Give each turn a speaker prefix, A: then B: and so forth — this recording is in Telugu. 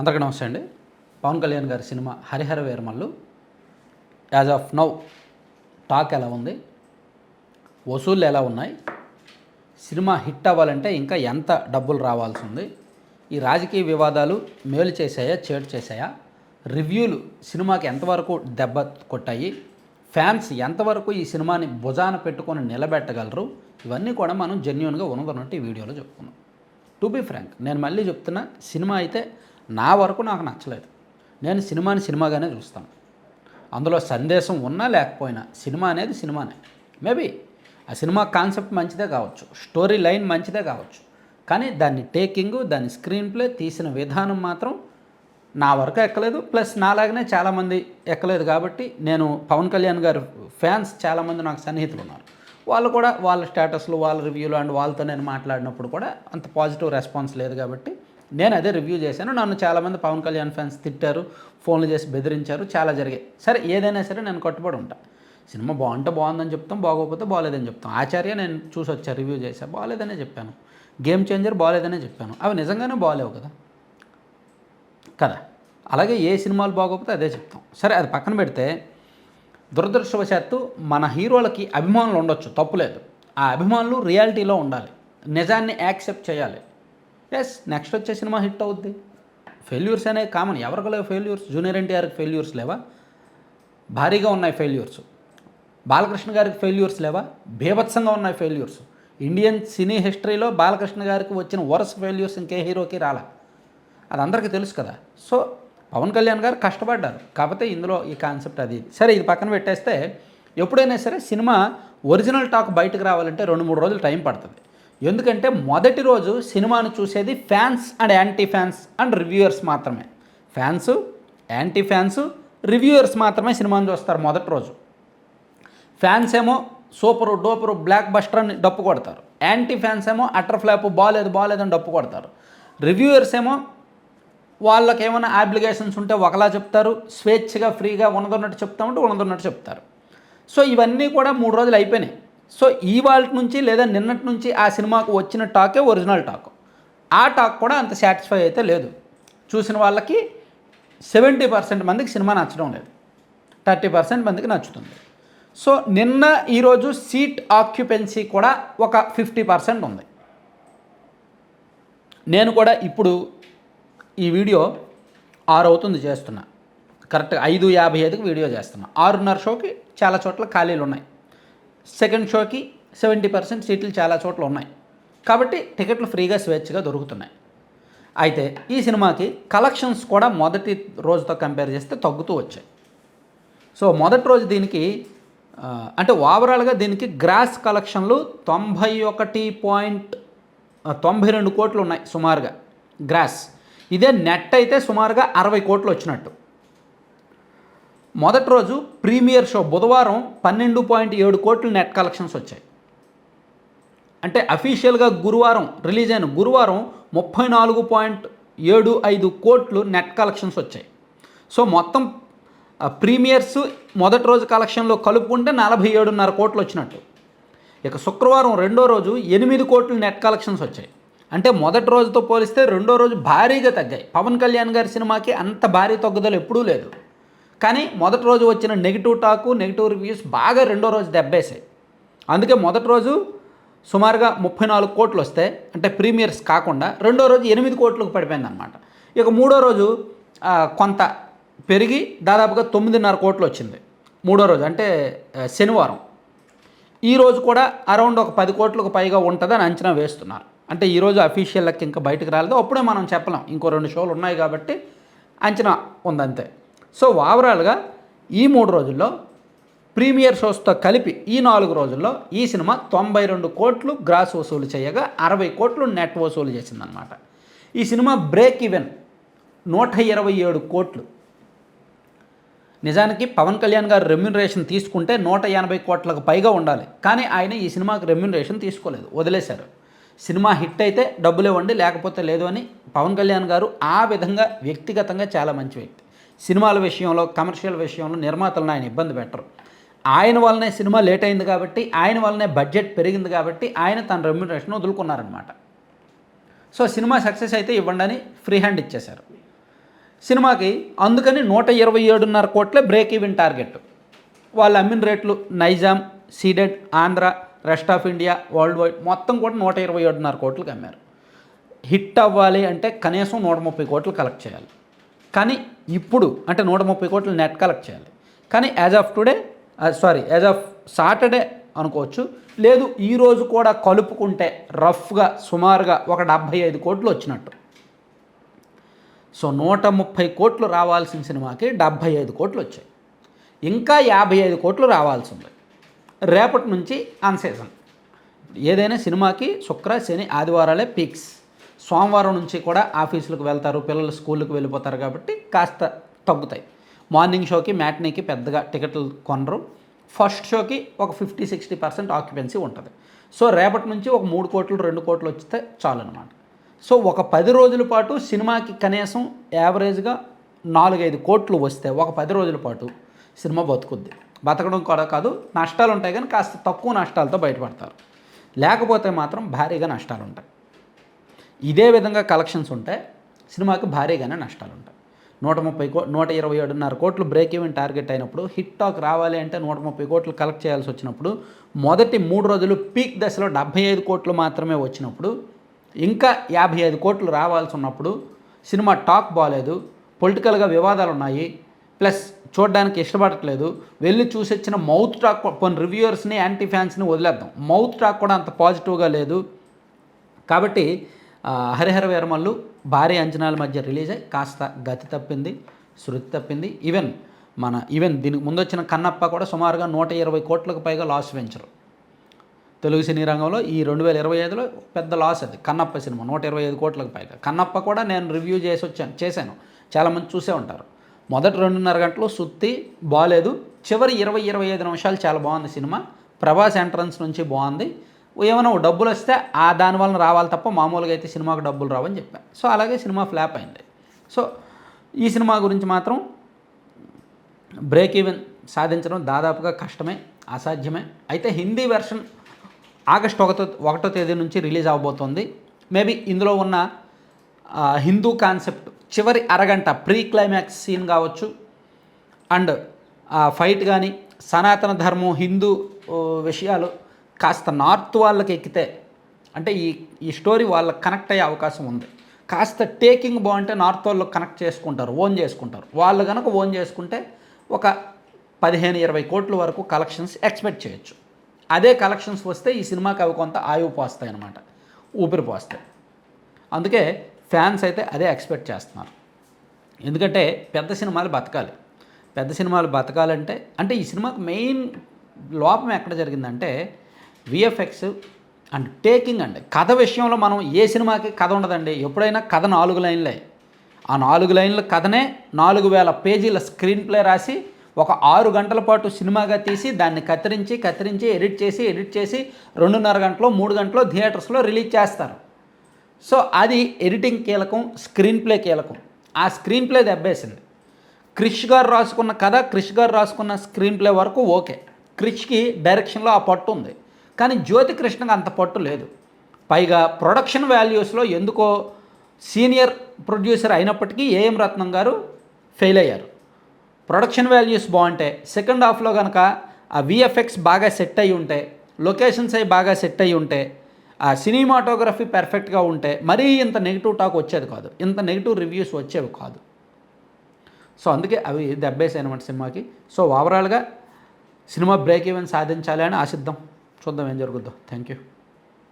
A: అందరికీ నమస్తే అండి. పవన్ కళ్యాణ్ గారి cinema Harihara Veeramallu. As of now talk ఎలా ఉంది? వసూళ్ళు ఎలా ఉన్నాయి? సినిమా హిట్ అవ్వాలంటే ఇంకా ఎంత డబ్బులు రావాల్సి ఉంది? ఈ రాజకీయ వివాదాలు మేలు చేశాయా చేటు చేశాయా? రివ్యూలు సినిమాకి ఎంతవరకు దెబ్బ కొట్టాయి? ఫ్యాన్స్ ఎంతవరకు ఈ సినిమాని భుజాన పెట్టుకొని నిలబెట్టగలరు? ఇవన్నీ కూడా మనం జెన్యున్గా ఉన్నదన్నట్టు ఈ వీడియోలో చెప్పుకున్నాం టు బీ ఫ్రాంక్ నేను మళ్ళీ చెప్తున్నా సినిమా అయితే నా వరకు నాకు నచ్చలేదు. నేను సినిమాని సినిమాగానే చూస్తాను. అందులో సందేశం ఉన్నా లేకపోయినా సినిమా అనేది సినిమానే. మేబీ ఆ సినిమా కాన్సెప్ట్ మంచిదే కావచ్చు స్టోరీ లైన్ మంచిదే కావచ్చు. కానీ దాన్ని టేకింగ్ దాని స్క్రీన్ ప్లే తీసిన విధానం మాత్రం నా వరకు ఎక్కలేదు. ప్లస్ నాలాగనే చాలామంది ఎక్కలేదు కాబట్టి నేను పవన్ కళ్యాణ్ గారు ఫ్యాన్స్ చాలామంది నాకు సన్నిహితులు ఉన్నారు. వాళ్ళు కూడా వాళ్ళ స్టేటస్లు వాళ్ళ రివ్యూలు అండ్ వాళ్ళతో నేను మాట్లాడినప్పుడు కూడా అంత పాజిటివ్ రెస్పాన్స్ లేదు కాబట్టి నేను అదే రివ్యూ చేశాను. నన్ను చాలామంది పవన్ కళ్యాణ్ ఫ్యాన్స్ తిట్టారు ఫోన్లు చేసి బెదిరించారు చాలా జరిగాయి. సరే ఏదైనా సరే నేను కట్టుబడి ఉంటా. సినిమా బాగుంటే బాగుందని చెప్తాం బాగోకపోతే బాగాలేదని చెప్తాం. ఆచార్య నేను చూసి వచ్చా రివ్యూ చేశా బాగాలేదనే చెప్పాను. గేమ్ చేంజర్ బాగాలేదనే చెప్పాను. అవి నిజంగానే బాగాలేవు కదా. కదా. అలాగే ఏ సినిమాలు బాగోకపోతే అదే చెప్తాం. సరే అది పక్కన పెడితే దురదృష్టవశాత్తు మన హీరోలకి అభిమానులు ఉండొచ్చు తప్పులేదు ఆ అభిమానులు రియాలిటీలో ఉండాలి. నిజాన్ని యాక్సెప్ట్ చేయాలి. ఎస్ నెక్స్ట్ వచ్చే సినిమా హిట్ అవుద్ది. ఫెయిల్యూర్స్ అనే కామన్ ఎవరికి లేవు ఫెయిల్యూర్స్ జూనియర్ ఎన్టీఆర్కి ఫెయిల్యూర్స్ లేవా? భారీగా ఉన్నాయి ఫెయిల్యూర్స్ బాలకృష్ణ గారికి ఫెయిల్యూర్స్ లేవా? బీభత్సంగా ఉన్నాయి ఫెయిల్యూర్స్ ఇండియన్ సినీ హిస్టరీలో బాలకృష్ణ గారికి వచ్చిన వరస్ ఫెయిల్యూర్స్ ఇంకే హీరోకి రాలా? అది అందరికీ తెలుసు కదా. సో పవన్ కళ్యాణ్ గారు కష్టపడ్డారు. కాకపోతే ఇందులో ఈ కాన్సెప్ట్ అది. సరే ఇది పక్కన పెట్టేస్తే ఎప్పుడైనా సరే సినిమా ఒరిజినల్ టాక్ బయటకు రావాలంటే రెండు మూడు రోజులు టైం పడుతుంది. ఎందుకంటే మొదటి రోజు సినిమాను చూసేది fans and anti fans and reviewers మాత్రమే. ఫ్యాన్స్ యాంటీ ఫ్యాన్స్ రివ్యూయర్స్ మాత్రమే సినిమాను చూస్తారు మొదటి రోజు. ఫ్యాన్స్ ఏమో సూపరు డోపరు బ్లాక్ బస్టర్ అని డప్పు కొడతారు. యాంటీ ఫ్యాన్స్ ఏమో అటర్ ఫ్లాప్ బాగాలేదు బాగాలేదు అని డప్పు కొడతారు. రివ్యూయర్స్ ఏమో వాళ్ళకి ఏమైనా అప్లికేషన్స్ ఉంటే ఒకలా చెప్తారు స్వేచ్ఛగా ఫ్రీగా ఉన్నదన్నట్టు చెప్తామంటే ఉన్నదన్నట్టు చెప్తారు. సో ఇవన్నీ కూడా మూడు రోజులు అయిపోయినాయి. సో ఇవాళ నుంచి లేదా నిన్నటి నుంచి ఆ సినిమాకు వచ్చిన టాకే ఒరిజినల్ టాక్. ఆ టాక్ కూడా అంత సాటిస్ఫై అయితే లేదు. చూసిన వాళ్ళకి సెవెంటీ పర్సెంట్ మందికి సినిమా నచ్చడం లేదు. థర్టీ పర్సెంట్ మందికి నచ్చుతుంది. సో నిన్న ఈరోజు సీట్ ఆక్యుపెన్సీ కూడా ఒక ఫిఫ్టీ పర్సెంట్ ఉంది. నేను కూడా ఇప్పుడు ఈ వీడియో ఆరు అవుతుంది చేస్తున్నా. కరెక్ట్గా ఐదు యాభై ఐదుకి వీడియో చేస్తున్నా. ఆరున్నర షోకి చాలా చోట్ల ఖాళీలు ఉన్నాయి. సెకండ్ షోకి సెవెంటీ పర్సెంట్ సీట్లు చాలా చోట్ల ఉన్నాయి. కాబట్టి టికెట్లు ఫ్రీగా స్వేచ్ఛగా దొరుకుతున్నాయి. అయితే ఈ సినిమాకి కలెక్షన్స్ కూడా మొదటి రోజుతో కంపేర్ చేస్తే తగ్గుతూ వచ్చాయి. సో మొదటి రోజు దీనికి అంటే ఓవరాల్గా దీనికి గ్రాస్ కలెక్షన్లు తొంభై ఒకటి పాయింట్ తొంభై రెండు కోట్లు ఉన్నాయి సుమారుగా. గ్రాస్. ఇదే నెట్ అయితే సుమారుగా అరవై కోట్లు వచ్చినట్టు. మొదటి రోజు ప్రీమియర్ షో బుధవారం పన్నెండు పాయింట్ ఏడు కోట్లు నెట్ కలెక్షన్స్ వచ్చాయి. అంటే అఫీషియల్గా గురువారం రిలీజ్ అయిన గురువారం ముప్పై నాలుగు పాయింట్ ఏడు ఐదు కోట్లు నెట్ కలెక్షన్స్ వచ్చాయి. సో మొత్తం ప్రీమియర్స్ మొదటి రోజు కలెక్షన్లో కలుపుకుంటే నలభై ఏడున్నర కోట్లు వచ్చినట్టు. ఇక శుక్రవారం రెండో రోజు ఎనిమిది కోట్లు నెట్ కలెక్షన్స్ వచ్చాయి. అంటే మొదటి రోజుతో పోలిస్తే రెండో రోజు భారీగా తగ్గాయి. పవన్ కళ్యాణ్ గారి సినిమాకి అంత భారీ తగ్గుదల ఎప్పుడూ లేదు. కానీ మొదటి రోజు వచ్చిన నెగిటివ్ టాకు నెగిటివ్ రివ్యూస్ బాగా రెండో రోజు దెబ్బేసాయి. అందుకే మొదటి రోజు సుమారుగా ముప్పై నాలుగు కోట్లు వస్తే అంటే ప్రీమియర్స్ కాకుండా రెండో రోజు ఎనిమిది కోట్లకు పడిపోయింది అనమాట ఇక మూడో రోజు కొంత పెరిగి దాదాపుగా తొమ్మిదిన్నర కోట్లు వచ్చింది. మూడో రోజు అంటే శనివారం. ఈ రోజు కూడా అరౌండ్ ఒక పది కోట్లకు పైగా ఉంటుందని అంచనా వేస్తున్నారు. అంటే ఈరోజు అఫీషియల్ లెక్క ఇంకా బయటకు రాలేదు. అప్పుడే మనం చెప్పలేం. ఇంకో రెండు షోలు ఉన్నాయి కాబట్టి అంచనా ఉందంతే. సో ఓవరాల్గా ఈ మూడు రోజుల్లో ప్రీమియర్ షోస్తో కలిపి ఈ నాలుగు రోజుల్లో ఈ సినిమా తొంభై రెండు కోట్లు గ్రాస్ వసూలు చేయగా అరవై కోట్లు నెట్ వసూలు చేసిందనమాట ఈ సినిమా బ్రేక్ ఈవెన్ నూట ఇరవై ఏడు కోట్లు. నిజానికి పవన్ కళ్యాణ్ గారు రెమ్యునరేషన్ తీసుకుంటే నూట ఎనభై కోట్లకు పైగా ఉండాలి. కానీ ఆయన ఈ సినిమాకి రెమ్యునరేషన్ తీసుకోలేదు. వదిలేశారు. సినిమా హిట్ అయితే డబ్బులు ఇవ్వండి లేకపోతే లేదు అని పవన్ కళ్యాణ్ గారు ఆ విధంగా వ్యక్తిగతంగా చాలా మంచి వ్యక్తి. సినిమాల విషయంలో కమర్షియల్ విషయంలో నిర్మాతలను ఆయన ఇబ్బంది పెట్టరు. ఆయన వల్లనే సినిమా లేట్ అయింది కాబట్టి ఆయన వల్లనే బడ్జెట్ పెరిగింది కాబట్టి ఆయన తన రెమ్యునరేషన్ వదులుకున్నారనమాట సో సినిమా సక్సెస్ అయితే ఇవ్వండి అని ఫ్రీ హ్యాండ్ ఇచ్చేశారు. సినిమాకి అందుకని నూట ఇరవై ఏడున్నర కోట్లే బ్రేక్ ఈవెన్ టార్గెట్ వాళ్ళు అమ్మిన రేట్లు Nizam Ceded Andhra rest of India world wide మొత్తం కూడా నూట ఇరవై ఏడున్నర కోట్లకు అమ్మారు. హిట్ అవ్వాలి అంటే కనీసం నూట ముప్పై కోట్లు కలెక్ట్ చేయాలి. కానీ ఇప్పుడు అంటే నూట ముప్పై కోట్లు నెట్ కలెక్ట్ చేయాలి. కానీ as of today sorry as of Saturday అనుకోవచ్చు. లేదు ఈరోజు కూడా కలుపుకుంటే రఫ్గా సుమారుగా ఒక డెబ్భై ఐదు కోట్లు వచ్చినట్టు. సో నూట ముప్పై కోట్లు రావాల్సిన సినిమాకి డెబ్భై ఐదు కోట్లు వచ్చాయి. ఇంకా యాభై ఐదు కోట్లు రావాల్సి ఉంది. రేపటి నుంచి అన్ సీజన్ ఏదైనా సినిమాకి శుక్ర శని ఆదివారాలే పీక్స్ సోమవారం నుంచి కూడా ఆఫీసులకు వెళ్తారు పిల్లలు స్కూళ్ళకి వెళ్ళిపోతారు కాబట్టి కాస్త తగ్గుతాయి. మార్నింగ్ షోకి మ్యాట్నీకి పెద్దగా టికెట్లు కొనరు. ఫస్ట్ షోకి ఒక ఫిఫ్టీ సిక్స్టీ పర్సెంట్ ఆక్యుపెన్సీ ఉంటుంది. సో రేపటి నుంచి ఒక మూడు కోట్లు రెండు కోట్లు వస్తే చాలు అనమాట సో ఒక పది రోజుల పాటు సినిమాకి కనీసం యావరేజ్గా నాలుగైదు కోట్లు వస్తే ఒక పది రోజుల పాటు సినిమా బతుకుద్ది. బతకడం కూడా కాదు నష్టాలు ఉంటాయి కానీ కాస్త తక్కువ నష్టాలతో బయటపడతారు. లేకపోతే మాత్రం భారీగా నష్టాలు ఉంటాయి ఇదే విధంగా కలెక్షన్స్ ఉంటే సినిమాకి భారీగానే నష్టాలు ఉంటాయి నూట ముప్పై కో నూట ఇరవై ఏడున్నర కోట్లు బ్రేక్ ఈవెన్ టార్గెట్ అయినప్పుడు హిట్ టాక్ రావాలి అంటే నూట ముప్పై కోట్లు కలెక్ట్ చేయాల్సి వచ్చినప్పుడు మొదటి మూడు రోజులు పీక్ దశలో డెబ్బై ఐదు కోట్లు మాత్రమే వచ్చినప్పుడు ఇంకా యాభై ఐదు కోట్లు రావాల్సి ఉన్నప్పుడు సినిమా టాక్ బాగాలేదు పొలిటికల్గా వివాదాలు ఉన్నాయి ప్లస్ చూడడానికి ఇష్టపడట్లేదు వెళ్ళి చూసొచ్చిన మౌత్ టాక్ కొన్ని రివ్యూయర్స్ని యాంటీ ఫ్యాన్స్ని వదిలేద్దాం. మౌత్ టాక్ కూడా అంత పాజిటివ్గా లేదు. కాబట్టి హరిహర వీరమల్లు భారీ అంచనాల మధ్య రిలీజ్ అయ్యి కాస్త గతి తప్పింది శృతి తప్పింది. ఈవెన్ మన ఈవెన్ దీనికి ముందు వచ్చిన కన్నప్ప కూడా సుమారుగా నూట ఇరవై కోట్లకు పైగా లాస్ వెంచరు తెలుగు సినీ రంగంలో ఈ రెండు వేల ఇరవై ఐదులో పెద్ద లాస్ అది. కన్నప్ప సినిమా నూట ఇరవై ఐదు కోట్లకు పైగా. కన్నప్ప కూడా నేను రివ్యూ చేసి వచ్చాను చేశాను. చాలామంది చూసే ఉంటారు. మొదటి రెండున్నర గంటలు సుత్తి బాగాలేదు చివరి ఇరవై ఇరవై ఐదు నిమిషాలు చాలా బాగుంది సినిమా. ప్రభాస్ ఎంట్రన్స్ నుంచి బాగుంది. ఏమైనా డబ్బులు వస్తే ఆ దాని వలన రావాలి తప్ప మామూలుగా అయితే సినిమాకు డబ్బులు రావని చెప్పాను సో అలాగే సినిమా ఫ్లాప్ అయింది. సో ఈ సినిమా గురించి మాత్రం బ్రేక్ ఈవెన్ సాధించడం దాదాపుగా కష్టమే అసాధ్యమే. అయితే హిందీ వెర్షన్ ఆగస్ట్ ఒకటో ఒకటో తేదీ నుంచి రిలీజ్ అవబోతోంది. మేబీ ఇందులో ఉన్న హిందూ కాన్సెప్ట్ చివరి అరగంట ప్రీ క్లైమాక్స్ సీన్ కావచ్చు. అండ్ ఫైట్ కానీ సనాతన ధర్మం హిందూ విషయాలు కాస్త నార్త్ వాళ్ళకి ఎక్కితే అంటే ఈ ఈ స్టోరీ వాళ్ళకి కనెక్ట్ అయ్యే అవకాశం ఉంది. కాస్త టేకింగ్ బాగుంటే నార్త్ వాళ్ళు కనెక్ట్ చేసుకుంటారు ఓన్ చేసుకుంటారు. వాళ్ళు కనుక ఓన్ చేసుకుంటే ఒక పదిహేను ఇరవై కోట్ల వరకు కలెక్షన్స్ ఎక్స్పెక్ట్ చేయొచ్చు. అదే కలెక్షన్స్ వస్తే ఈ సినిమాకి అవి కొంత ఆయువు పోస్తాయి అనమాట ఊపిరి పోస్తాయి. అందుకే ఫ్యాన్స్ అయితే అదే ఎక్స్పెక్ట్ చేస్తున్నారు. ఎందుకంటే పెద్ద సినిమాలు బతకాలి. పెద్ద సినిమాలు బతకాలంటే అంటే ఈ సినిమాకు మెయిన్ లోపం ఎక్కడ జరిగిందంటే విఎఫ్ఎక్స్ అండ్ టేకింగ్ అండి కథ విషయంలో మనం ఏ సినిమాకి కథ ఉండదండి. ఎప్పుడైనా కథ నాలుగు లైన్లే. ఆ నాలుగు లైన్ల కథనే నాలుగు వేల పేజీల స్క్రీన్ ప్లే రాసి ఒక ఆరు గంటల పాటు సినిమాగా తీసి దాన్ని కత్తిరించి కత్తిరించి ఎడిట్ చేసి ఎడిట్ చేసి రెండున్నర గంటలో మూడు గంటలో థియేటర్స్లో రిలీజ్ చేస్తారు. సో అది ఎడిటింగ్ కీలకం స్క్రీన్ ప్లే కీలకం. ఆ స్క్రీన్ ప్లే దెబ్బేసింది. క్రిష్ గారు రాసుకున్న కథ క్రిష్ గారు రాసుకున్న స్క్రీన్ ప్లే వరకు ఓకే. క్రిష్కి డైరెక్షన్లో ఆ పట్టు ఉంది. కానీ జ్యోతికృష్ణకి అంత పట్టు లేదు. పైగా ప్రొడక్షన్ వాల్యూస్లో ఎందుకో సీనియర్ ప్రొడ్యూసర్ అయినప్పటికీ ఏఎం రత్నం గారు ఫెయిల్ అయ్యారు. ప్రొడక్షన్ వాల్యూస్ బాగుంటే సెకండ్ హాఫ్లో కనుక ఆ విఎఫ్ఎక్స్ బాగా సెట్ అయి ఉంటే లొకేషన్స్ అవి బాగా సెట్ అయి ఉంటే ఆ సినిమాటోగ్రఫీ పెర్ఫెక్ట్గా ఉంటే మరీ ఇంత నెగిటివ్ టాక్ వచ్చేది కాదు. ఇంత నెగిటివ్ రివ్యూస్ వచ్చేవి కాదు. సో అందుకే అవి దెబ్బేసాయి అనమాట సినిమాకి. సో ఓవరాల్గా సినిమా బ్రేక్ ఈవెన్ సాధించాలి అని ఆశిద్దాం. ಶೋಧ ಮೇಂಜವ್ರಿಗೂ ಥ್ಯಾಂಕ್ ಯು